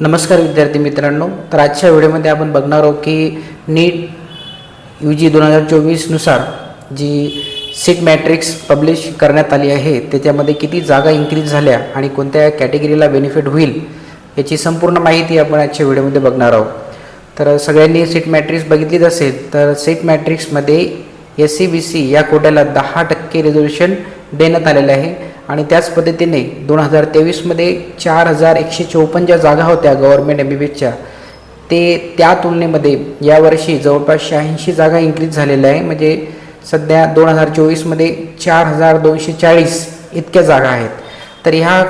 नमस्कार विद्यार्थी मित्रांनो. तर आजच्या व्हिडिओमध्ये आपण बघणार आहोत की नीट यू जी दोन हजार चोवीसनुसार जी सीट मॅट्रिक्स पब्लिश करण्यात आली आहे त्याच्यामध्ये किती जागा इन्क्रीज झाल्या आणि कोणत्या कॅटेगरीला बेनिफिट होईल याची संपूर्ण माहिती आपण आजच्या व्हिडिओमध्ये बघणार आहोत. तर सगळ्यांनी सीट मॅट्रिक्स बघितलीच असेल तर सीट मॅट्रिक्समध्ये एस सी बी सी या कोट्याला दहा टक्के रिझर्वेशन देण्यात आलेलं आहे. आणि त्याच पद्धतीने दोन हजार तेवीसमध्ये चार हजार एकशे चोपन्न ज्या जागा होत्या गव्हर्मेंट एम बी बी एसच्या ते त्या तुलनेमध्ये यावर्षी जवळपास शहाऐंशी जागा इन्क्रीज झालेल्या आहे. म्हणजे सध्या दोन हजार चोवीसमध्ये चार हजार दोनशे चाळीस इतक्या जागा आहेत. तर ह्या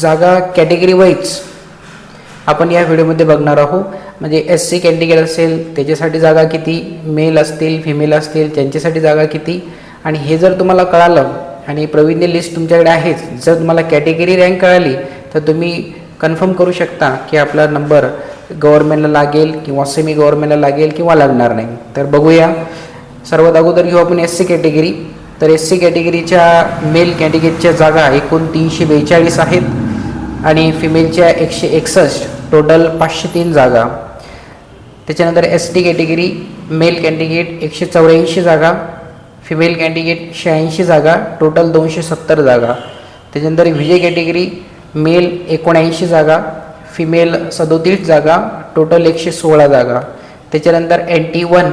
जागा कॅटेगरी वाईज आपण या व्हिडिओमध्ये बघणार आहोत. म्हणजे एस सी कॅटेगरी असेल त्याच्यासाठी जागा किती? मेल असतील फिमेल असतील त्यांच्यासाठी जागा किती? आणि हे जर तुम्हाला कळालं आणि प्रवीणने लिस्ट तुमच्याकडे आहेच. जर तुम्हाला कॅटेगरी रँक कळाली तर तुम्ही कन्फर्म करू शकता की आपला नंबर गव्हर्नमेंटला लागेल किंवा सेमी गव्हर्नमेंटला लागेल किंवा लागणार नाही. तर बघूया. सर्वात अगोदर घेऊ आपण एस सी कॅटेगरी तर एस सी कॅटेगरीच्या मेल कॅटेगरीच्या जागा एकूण तीनशे बेचाळीस आहेत आणि फिमेलच्या एकशे एकसष्ट. टोटल पाचशे तीन जागा. त्याच्यानंतर S T category male candidate एकशे चौऱ्याऐंशी जागा. फिमेल कॅन्डिडेट शहाऐंशी जागा टोटल दोनशे सत्तर जागा. त्याच्यानंतर विजय कॅटेगरी मेल एकोणऐंशी जागा फिमेल सदोतीस जागा टोटल एकशे सोळा जागा. त्याच्यानंतर एन टी वन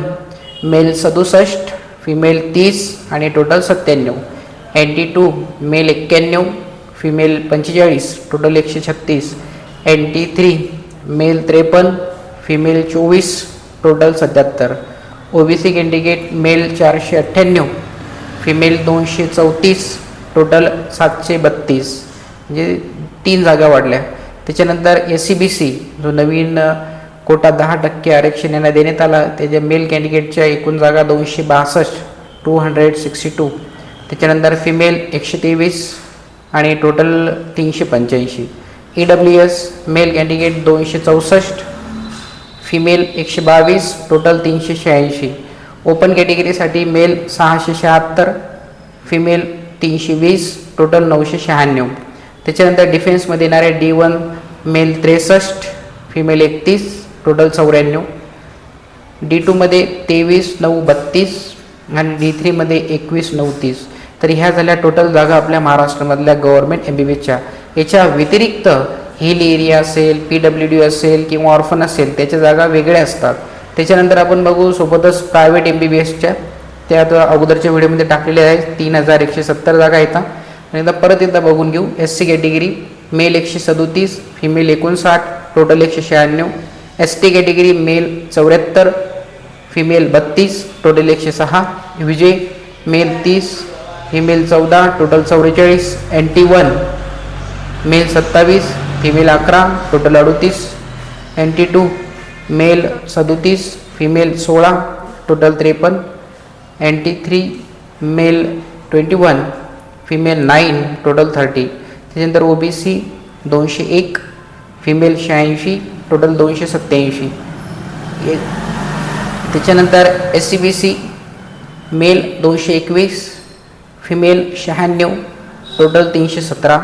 मेल सदुसष्ट फिमेल तीस आणि टोटल सत्त्याण्णव. एन टी टू मेल एक्क्याण्णव फिमेल पंचेचाळीस टोटल एकशे छत्तीस. एन टी थ्री मेल त्रेपन्न फिमेल चोवीस टोटल सत्याहत्तर. O B C candidate male चारशे अठ्ठ्याण्णव फिमेल दोनशे चौतीस टोटल सातशे बत्तीस. म्हणजे तीन जागा वाढल्या. त्याच्यानंतर एस सी बी सी जो नवीन कोटा दहा टक्के आरक्षण यांना देण्यात आला त्याच्या मेल कॅन्डिडेटच्या एकूण जागा दोनशे बासष्ट टू हंड्रेड सिक्स्टी टू त्याच्यानंतर फिमेल एकशे तेवीस आणि टोटल तीनशे पंच्याऐंशी. E W S male candidate दोनशे चौसष्ट फिमेल एकशे बावीस टोटल तीनशे शहाऐंशी. ओपन कॅटेगरीसाठी मेल सहाशे शहात्तर फिमेल तीनशे वीस टोटल नऊशे शहाण्णव. त्याच्यानंतर डिफेन्समध्ये येणारे डी वन मेल त्रेसष्ट फिमेल एकतीस टोटल चौऱ्याण्णव. डी टूमध्ये तेवीस नऊ बत्तीस आणि डी थ्रीमध्ये एकवीस नऊ तीस. तर ह्या झाल्या टोटल जागा आपल्या महाराष्ट्रामधल्या गव्हर्मेंट एम बी बीच्या याच्या व्यतिरिक्त हिल एरिया असेल पी डब्ल्यू डी असेल किंवा ऑर्फन असेल त्याच्या जागा वेगळ्या असतात. त्याच्यानंतर आपण बघू सोबतच प्रायव्हेट एम बी बी एसच्या त्या अगोदरच्या व्हिडिओमध्ये टाकलेल्या आहेत तीन हजार एकशे सत्तर जागा येतात आणि एकदा परत एकदा बघून घेऊ. एस सी कॅटेगरी मेल एकशे सदोतीस फिमेल एकोणसाठ टोटल एकशे शहाण्णव. एस टी कॅटेगरी मेल चौऱ्याहत्तर फिमेल बत्तीस टोटल एकशे सहा. विजय मेल तीस फिमेल चौदा टोटल चौवेचाळीस. एन टी वन मेल सत्तावीस फिमेल अकरा टोटल अडोतीस एंटी टू मेल सदोतीस फिमेल सोळा टोटल त्रेपन्न N T three male twenty one female nine total thirty त्याच्यानंतर ओ बी सी दोनशे एक. फिमेल शहाऐंशी टोटल दोनशे सत्त्याऐंशी. एक त्याच्यानंतर S C B C male दोनशे एकवीस. फिमेल शहाण्णव टोटल तीनशे सतरा.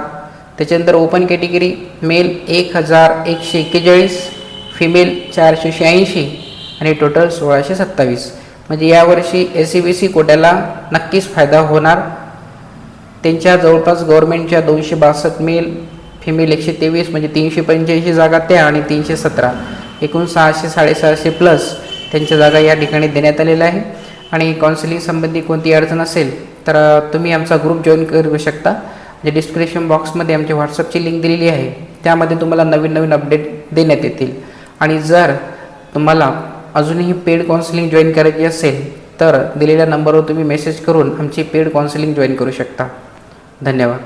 त्याच्यानंतर ओपन कॅटेगरी मेल एक हजार एकशे एक्केचाळीस फिमेल चारशे शहाऐंशी आणि टोटल सोळाशे सत्तावीस. म्हणजे यावर्षी एस सी बी सी कोट्याला नक्कीच फायदा होणार. त्यांच्या जवळपास गव्हर्नमेंटच्या दोनशे बासष्ट मेल फिमेल एकशे तेवीस म्हणजे तीनशे पंच्याऐंशी जागा त्या आणि तीनशे सतरा. एकूण सहाशे साडेसहाशे प्लस त्यांच्या जागा या ठिकाणी देण्यात आलेल्या आहे आणि काउन्सिलिंग संबंधी कोणती अडचण असेल तर तुम्ही आमचा ग्रुप जॉईन करू शकता. जे डिस्क्रिप्शन बॉक्समध्ये आमची व्हॉट्सअपची लिंक दिलेली आहे त्यामध्ये तुम्हाला नवीन नवीन अपडेट देण्यात येतील. आणि जर तुम्हाला अजूनही पेड काउन्सिलिंग जॉईन करायची असेल तर दिलेल्या नंबरवर तुम्ही मेसेज करून आमची पेड काउन्सिलिंग जॉईन करू शकता. धन्यवाद.